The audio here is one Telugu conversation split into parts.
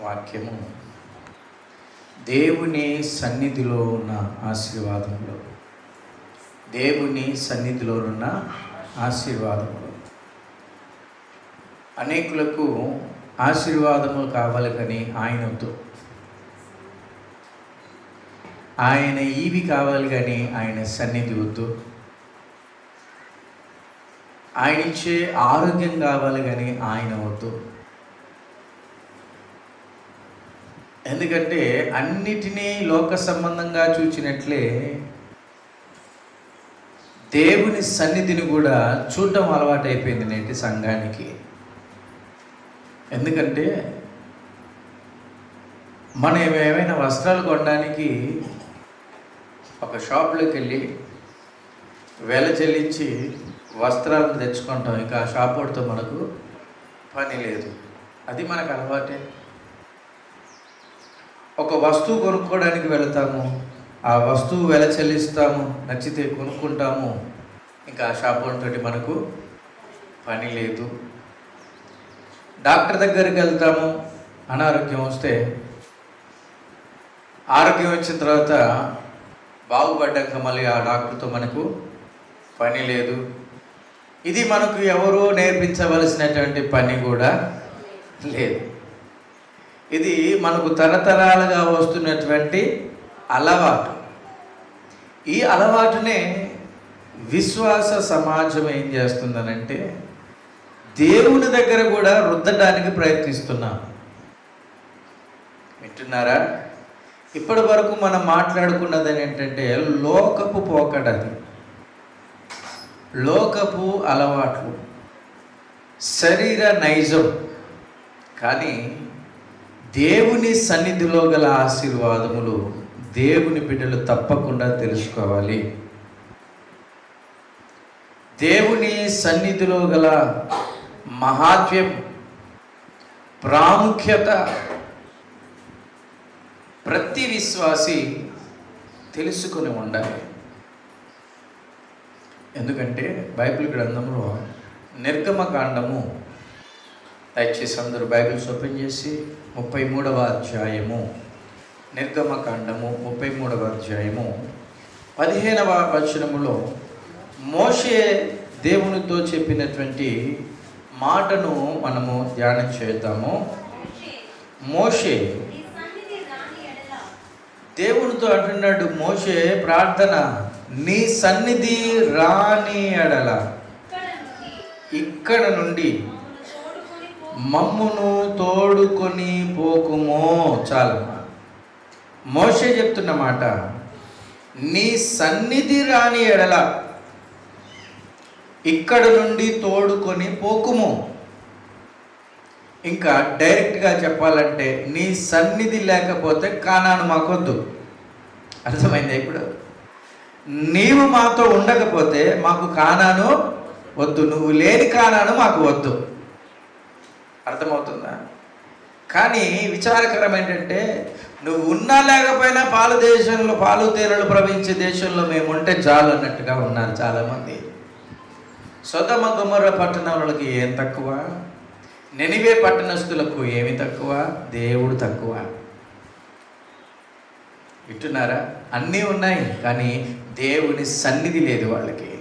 వాక్యము. దేవుని సన్నిధిలో ఉన్న ఆశీర్వాదములు. దేవుని సన్నిధిలో ఉన్న ఆశీర్వాదములు. అనేకులకు ఆశీర్వాదము కావాలి కానీ ఆయన వద్దు. ఆయన ఈవి కావాలి కానీ ఆయన సన్నిధి వద్దు. ఆయన ఇచ్చే ఆరోగ్యం కావాలి కానీ ఆయన వద్దు. ఎందుకంటే అన్నిటినీ లోక సంబంధంగా చూచినట్లే దేవుని సన్నిధిని కూడా చూడడం అలవాటు అయిపోయింది నేటి సంఘానికి. ఎందుకంటే మనం ఏమైనా వస్త్రాలు కొనడానికి ఒక షాప్లోకి వెళ్ళి వెల చెల్లించి వస్త్రాలను తెచ్చుకుంటాం ఇంకా ఆ షాప్ వాడితో మనకు పని లేదు. అది మనకు అలవాటే. ఒక వస్తువు కొనుక్కోవడానికి వెళతాము. ఆ వస్తువు వెల చెల్లిస్తాము. నచ్చితే కొనుక్కుంటాము. ఇంకా ఆ షాప్ తోటి మనకు పని లేదు. డాక్టర్ దగ్గరికి వెళ్తాము. అనారోగ్యం వస్తే ఆరోగ్యం వచ్చిన తర్వాత బాగుపడ్డాక మళ్ళీ ఆ డాక్టర్తో మనకు పని లేదు. ఇది మనకు ఎవరో నేర్పించవలసినటువంటి పని కూడా లేదు. ఇది మనకు తరతరాలుగా వస్తున్నటువంటి అలవాటు. ఈ అలవాటునే విశ్వాస సమాజం ఏం చేస్తుందనంటే దేవుని దగ్గర కూడా రుద్దడానికి ప్రయత్నిస్తున్నాం. వింటున్నారా? ఇప్పటి వరకు మనం మాట్లాడుకున్నది ఏంటంటే లోకపు పోకడది లోకపు అలవాట్లు. శరీర నైజం. కానీ దేవుని సన్నిధిలో గల ఆశీర్వాదములు దేవుని బిడ్డలు తప్పకుండా తెలుసుకోవాలి. దేవుని సన్నిధిలో గల మహాత్మ్యం ప్రాముఖ్యత ప్రతి విశ్వాసి తెలుసుకొని ఉండాలి. ఎందుకంటే బైబిల్ గ్రంథంలో నిర్గమకాండము దయచేసి అందరూ బైబిల్స్ ఓపెన్ చేసి ముప్పై మూడవ అధ్యాయము నిర్గమకాండము ముప్పై మూడవ అధ్యాయము. పదిహేనవ వచనములో మోషే దేవునితో చెప్పినటువంటి మాటను మనము ధ్యానం చేద్దాము. మోషే దేవునితో అంటున్నాడు మోషే ప్రార్థన నీ సన్నిధి రాని ఎడల ఇక్కడ నుండి మమ్మును తోడుకొని పోకుమో చాలు. మోషే చెప్తున్న మాట నీ సన్నిధి రాని ఎడల ఇక్కడ నుండి తోడుకొని పోకుము. ఇంకా డైరెక్ట్గా చెప్పాలంటే నీ సన్నిధి లేకపోతే కానాను మాకొద్దు. అర్థమైంది ఇప్పుడు? నీవు మాతో ఉండకపోతే మాకు కానాను వద్దు నువ్వు లేని కానాను మాకు వద్దు. అర్థమవుతుందా? కానీ విచారకరం ఏంటంటే నువ్వు ఉన్నా లేకపోయినా పాలు దేశంలో పాలు తేనెలు ప్రవహించే దేశంలో మేము ఉంటే చాలు అన్నట్టుగా ఉన్నారు చాలామంది. సొదమ గుమ్మర పట్టణాలకి ఏం తక్కువ? నెనివే పట్టణస్తులకు ఏమి తక్కువ? దేవుడు తక్కువ. వింటున్నారా? అన్నీ ఉన్నాయి కానీ దేవుని సన్నిధి లేదు వాళ్ళకి.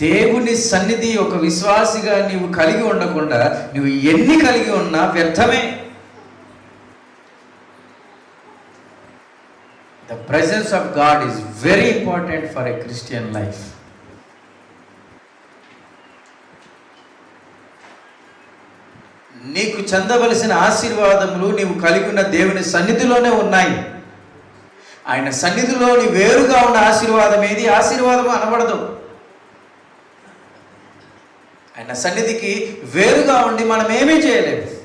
దేవుని సన్నిధి ఒక విశ్వాసిగా నీవు కలిగి ఉండకుండా నువ్వు ఎన్ని కలిగి ఉన్నా వ్యర్థమే. The presence of God is very important for a Christian life నీకు చెందవలసిన ఆశీర్వాదములు నీవు కలిగి ఉన్న దేవుని సన్నిధిలోనే ఉన్నాయి. ఆయన సన్నిధిలోని వేరుగా ఉన్న ఆశీర్వాదం ఏది? ఆశీర్వాదం అనబడదు. ఆయన సన్నిధికి వేరుగా ఉండి మనం ఏమీ చేయలేము.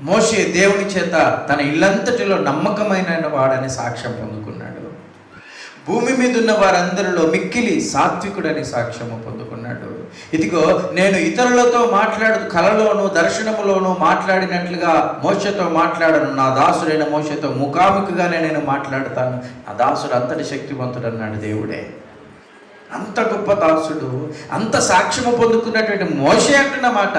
మోషే దేవుని చేత తన ఇల్లంతటిలో నమ్మకమైన వాడని సాక్ష్యం పొందుకున్నాడు. భూమి మీద ఉన్న వారందరిలో మిక్కిలి సాత్వికుడని సాక్ష్యము పొందుకున్నాడు. ఇదిగో నేను ఇతరులతో మాట్లాడు కలలోను దర్శనములోను మాట్లాడినట్లుగా మోసతో మాట్లాడను. నా దాసుడైన మోసతో ముఖాముఖిగానే నేను మాట్లాడతాను. నా దాసుడు అంతటి శక్తివంతుడు అన్నాడు దేవుడే. అంత గొప్ప దాసుడు అంత సాక్ష్యము పొందుకున్నటువంటి మోషే అంటున్నమాట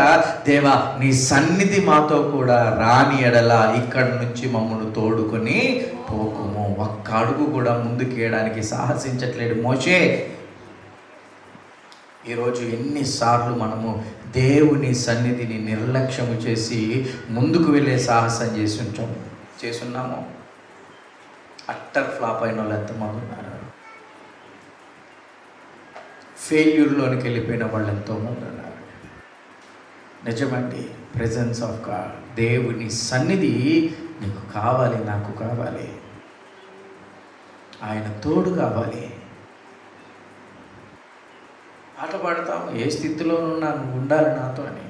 దేవా నీ సన్నిధి మాతో కూడా రాని ఎడల ఇక్కడి నుంచి మమ్మల్ని తోడుకొని పోకుము. ఒక్క అడుగు కూడా ముందుకేయడానికి సాహసించట్లేడు మోషే. ఈరోజు ఎన్నిసార్లు మనము దేవుని సన్నిధిని నిర్లక్ష్యము చేసి ముందుకు వెళ్ళే సాహసం చేసి ఉంటాం చేసున్నాము అట్టర్ ఫ్లాప్ అయిన వాళ్ళు ఎంతమంది ఉన్నారు? ఫెయిల్యూర్లోనికి వెళ్ళిపోయిన వాళ్ళు ఎంతోమంది ఉన్నారు. నిజమండి ప్రెజెన్స్ ఆఫ్ గాడ్ దేవుని సన్నిధి నీకు కావాలి నాకు కావాలి. ఆయన తోడు కావాలి. పాట పాడతాము ఏ స్థితిలో ఉన్నా నువ్వు ఉండాలి నాతో అని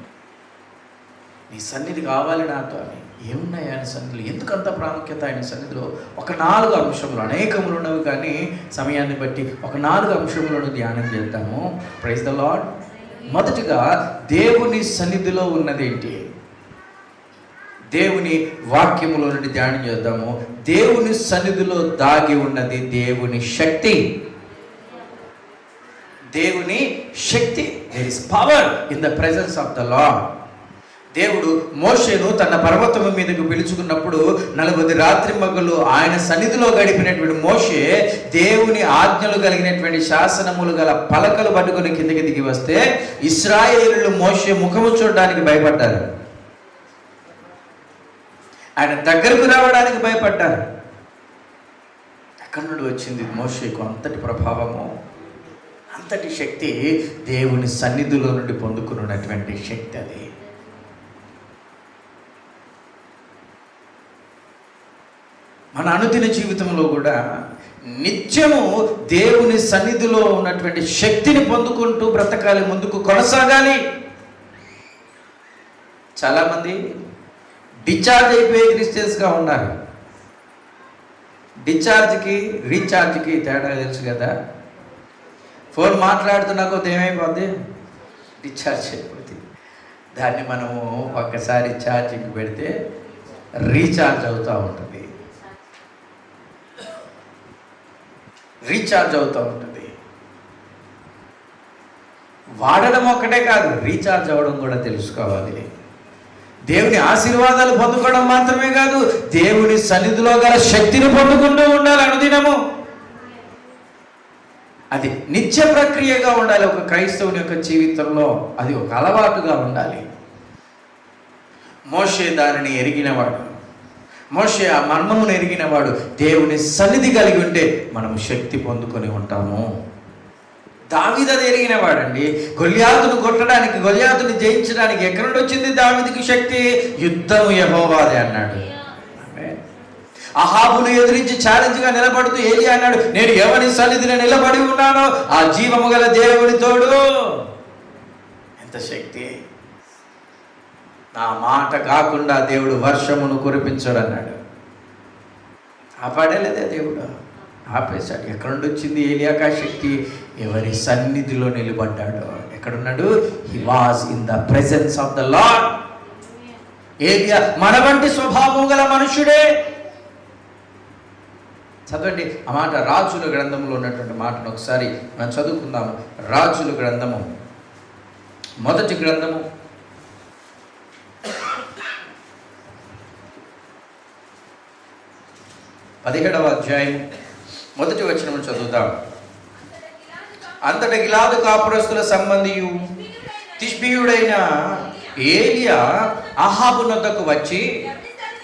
నీ సన్నిధి కావాలి నాతో అని. ఏమున్నాయి ఆయన సన్నిధిలో? ఎందుకు అంత ప్రాముఖ్యత ఆయన సన్నిధిలో? ఒక నాలుగు అంశములు అనేకములు ఉన్నవి కానీ సమయాన్ని బట్టి ఒక నాలుగు అంశములను ధ్యానం చేద్దాము. ప్రైజ్ ద లాడ్ మొదటిగా దేవుని సన్నిధిలో ఉన్నదేంటి? దేవుని వాక్యములో నుండి ధ్యానం చేద్దాము. దేవుని సన్నిధిలో దాగి ఉన్నది దేవుని శక్తి. దేవుని శక్తి. There is power in the presence of the Lord దేవుడు మోషేను తన పర్వతము మీదకు పిలుచుకున్నప్పుడు నలభై రాత్రి మగ్గులు ఆయన సన్నిధిలో గడిపినటువంటి మోషే దేవుని ఆజ్ఞలు కలిగినటువంటి శాసనములు గల పలకలు పట్టుకుని కిందకి దిగి వస్తే ఇస్రాయేలు మోషే ముఖము చూడడానికి భయపడ్డారు. ఆయన దగ్గరకు రావడానికి భయపడ్డారు. ఎక్కడి నుండి వచ్చింది మోషేకు అంతటి ప్రభావము? అంతటి శక్తి దేవుని సన్నిధిలో నుండి పొందుకున్నటువంటి శక్తి అది. మన అనుదిన జీవితంలో కూడా నిత్యము దేవుని సన్నిధిలో ఉన్నటువంటి శక్తిని పొందుకుంటూ బ్రతకాలి ముందుకు కొనసాగాలి. చాలామంది డిశ్చార్జ్ అయిపోయే క్రిస్టియన్స్గా ఉన్నారు. డిశ్చార్జ్కి రీఛార్జ్కి తేడా తెలుసు కదా. ఫోన్ మాట్లాడుతున్నా కొద్ది ఏమైపోద్ది? డిశ్చార్జ్ అయిపోతుంది దాన్ని మనము ఒక్కసారి ఛార్జింగ్ పెడితే రీఛార్జ్ అవుతూ ఉంటుంది. రీఛార్జ్ అవుతూ ఉంటుంది. వాడడం ఒక్కటే కాదు రీఛార్జ్ అవ్వడం కూడా తెలుసుకోవాలి. దేవుని ఆశీర్వాదాలు పొందుకోవడం మాత్రమే కాదు దేవుని సన్నిధిలో గల శక్తిని పొందుకుంటూ ఉండాలి అనుదినము. అది నిత్య ప్రక్రియగా ఉండాలి ఒక క్రైస్తవుని యొక్క జీవితంలో అది ఒక అలవాటుగా ఉండాలి. మోషే దానిని ఎరిగినవాడు. మోషే ఆ మర్మమును ఎరిగినవాడు దేవుని సన్నిధి కలిగి ఉంటే మనము శక్తి పొందుకొని ఉంటాము. దావిద ఎరిగిన వాడండి గొల్యాతును కొట్టడానికి గొల్యాతుని జయించడానికి ఎక్కడి నుండి వచ్చింది దావిదికి శక్తి? యుద్ధము యహోవాదే అన్నాడు. అహాబును ఎదిరించి ఛాలెంజ్గా నిలబడుతూ ఏలి అన్నాడు నేను ఎవరి సన్నిధిని నిలబడి ఉన్నానో ఆ జీవము గల దేవుని తోడు. ఎంత శక్తి? నా మాట కాకుండా దేవుడు వర్షమును కురిపించాడు అన్నాడు ఆపాడలేదే దేవుడు? ఆపేశాడు. ఎక్కడి నుండి వచ్చింది ఏలియాకా శక్తి ఎవరి సన్నిధిలో నిలబడ్డాడు? ఎక్కడున్నాడు? He was in the presence of the Lord ఏలియా మన వంటి స్వభావం గల మనుషుడే. చదవండి. ఆ మాట రాజుల గ్రంథంలో ఉన్నటువంటి మాటను ఒకసారి మనం చదువుకుందాము. రాజుల గ్రంథము. మొదటి గ్రంథము. పదిహేడవ అధ్యాయం. మొదటి వచనం చదువుతాం అంతటి గిలాదు కాపురస్తుల సంబంధియు తిష్బీయుడైన ఏలియా అహాబునొద్దకు వచ్చి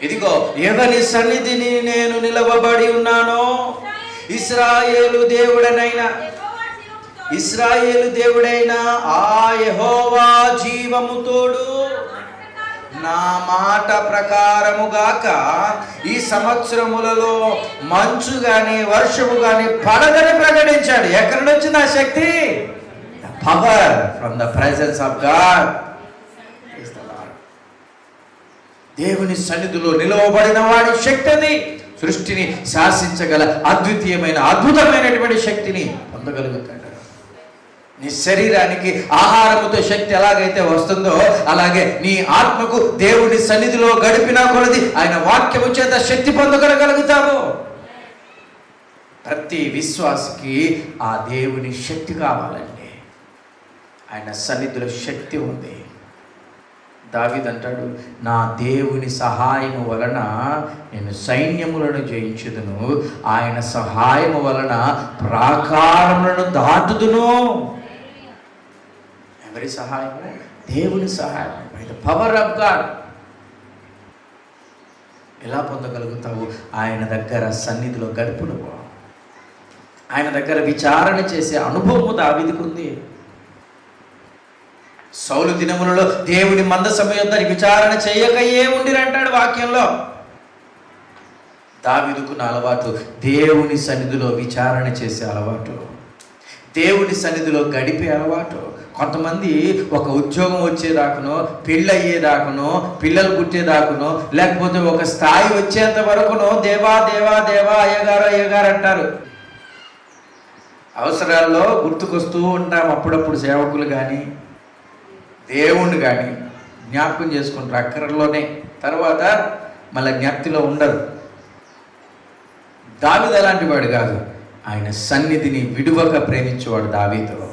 ఇదిగో ఎవరి సన్నిధిని నేను నిలవబడి ఉన్నానో? ఇస్రాయేలు దేవుడనైనా ఇస్రాయేలు దేవుడైన ఆ యహోవా జీవము తోడు నా మాట ప్రకారముగాక ఈ సంవత్సరములలో మంచు గాని వర్షము గాని పడదని ప్రకటించాడు. ఎక్కడి నుంచి నా శక్తి? Power from the presence of God దేవుని సన్నిధిలో నిలవబడిన వాడి శక్తిని సృష్టిని శాసించగల అద్వితీయమైన అద్భుతమైనటువంటి శక్తిని పొందగలుగుతాడు. నీ శరీరానికి ఆహారముతో శక్తి ఎలాగైతే వస్తుందో అలాగే నీ ఆత్మకు దేవుని సన్నిధిలో గడిపినా కొలది ఆయన వాక్యము చేత శక్తి పొందగలగలుగుతాము ప్రతి విశ్వాసకి ఆ దేవుని శక్తి కావాలండి. ఆయన సన్నిధిలో శక్తి ఉంది. దావిదంటాడు నా దేవుని సహాయము వలన నేను సైన్యములను జయించుదును. ఆయన సహాయము వలన ప్రాకారములను దాటుదును. ఎవరి సహాయము? దేవుని సహాయం by the power of God ఎలా పొందగలుగుతావు? ఆయన దగ్గర సన్నిధిలో గడుపును ఆయన దగ్గర విచారణ చేసే అనుభవము దావిదికి ఉంది. సౌలు దినములలో దేవుని మంద యొద్ద విచారణ చేయక ఏ ఉండిరంటాడు వాక్యంలో. దావిదుకున్న అలవాటు దేవుని సన్నిధిలో విచారణ చేసే అలవాటు. దేవుని సన్నిధిలో గడిపే అలవాటు. కొంతమంది ఒక ఉద్యోగం వచ్చేదాకునో పెళ్ళి అయ్యేదాకనో పిల్లలు పుట్టేదాకునో లేకపోతే ఒక స్థాయి వచ్చేంత వరకునో దేవా దేవా దేవా అయ్యగారు అయ్యగారు అంటారు. అవసరాల్లో గుర్తుకొస్తూ ఉంటాం అప్పుడప్పుడు సేవకులు కానీ దేవుణ్ణి కానీ జ్ఞాపకం చేసుకుంటారు. అక్కరలోనే. తర్వాత మళ్ళీ జ్ఞప్తిలో ఉండరు. దావిది అలాంటి వాడు కాదు. ఆయన సన్నిధిని విడువక ప్రేమించేవాడు దావీతో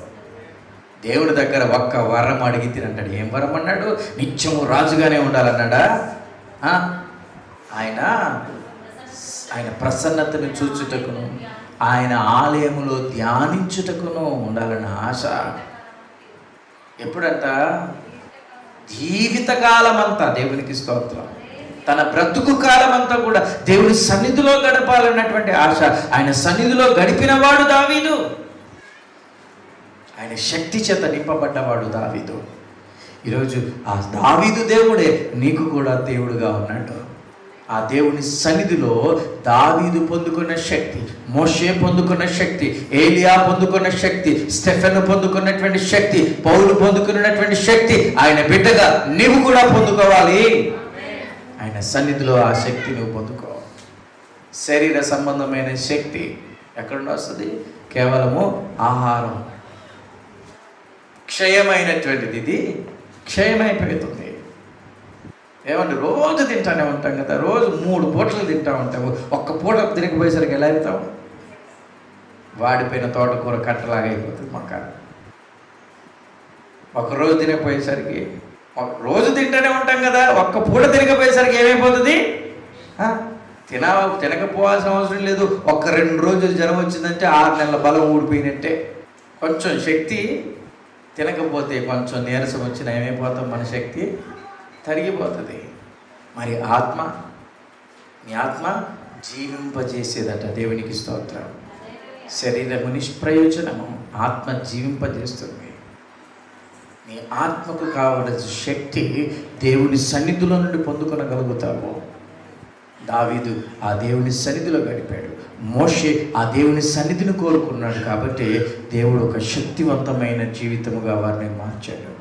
దేవుడి దగ్గర ఒక్క వరం అడిగి తినంటాడు. ఏం వరం అన్నాడు? నిత్యము రాజుగానే ఉండాలన్నాడా? ఆయన ఆయన ప్రసన్నతను చూచుటకును ఆయన ఆలయములో ధ్యానించుటకును ఉండాలన్న ఆశ. ఎప్పుడంట? జీవితకాలం అంతా దేవునికి స్తోత్రం. తన బ్రతుకు కాలం అంతా కూడా దేవుని సన్నిధిలో గడపాలన్నటువంటి ఆశ. ఆయన సన్నిధిలో గడిపినవాడు దావీదు. ఆయన శక్తి చేత నింపబడ్డవాడు దావీదు. ఈరోజు ఆ దావీదు దేవుడే నీకు కూడా దేవుడుగా ఉన్నాడు. ఆ దేవుని సన్నిధిలో దావీదు పొందుకున్న శక్తి మోషే పొందుకున్న శక్తి ఏలియా పొందుకున్న శక్తి స్టెఫెన్ పొందుకున్నటువంటి శక్తి పౌలు పొందుకున్నటువంటి శక్తి ఆయన బిడ్డగా నీవు కూడా పొందుకోవాలి. ఆయన సన్నిధిలో ఆ శక్తి నువ్వు పొందుకో. శరీర సంబంధమైన శక్తి ఎక్కడ నుండి వస్తుంది కేవలము ఆహారం క్షయమైనటువంటిది ఇది. క్షయమైపోతుంది. ఏమంటే రోజు తింటానే ఉంటాం కదా రోజు మూడు పూటలు తింటా ఉంటాము. ఒక్క పూట తిరిగిపోయేసరికి ఎలా అవుతాము వాడిపోయిన తోటకూర కట్టలాగా అయిపోతుంది మొక్క ఒక రోజు తినకపోయేసరికి ఒక రోజు తింటూనే ఉంటాం కదా ఒక్క పూట తినకపోయేసరికి ఏమైపోతుంది? తిన తినకపోవాల్సిన అవసరం లేదు. ఒక్క రెండు రోజులు జ్వరం వచ్చిందంటే ఆరు నెలల బలం ఊడిపోయినట్టే. కొంచెం శక్తి తినకపోతే కొంచెం నీరసం వచ్చిన ఏమైపోతాం మన శక్తి తరిగిపోతుంది. మరి ఆత్మ నీ ఆత్మ జీవింపజేసేదట దేవునికి స్తోత్రం. శరీరము నిష్ప్రయోజనము ఆత్మ జీవింపజేస్తుంది. నీ ఆత్మకు కావలసిన శక్తి దేవుని సన్నిధిలో నుండి పొందుకొనగలుగుతావు. దావీదు ఆ దేవుని సన్నిధిలో గడిపాడు. మోషే ఆ దేవుని సన్నిధిని కోరుకున్నాడు కాబట్టి దేవుడు ఒక శక్తివంతమైన జీవితముగా వారిని మార్చాడు.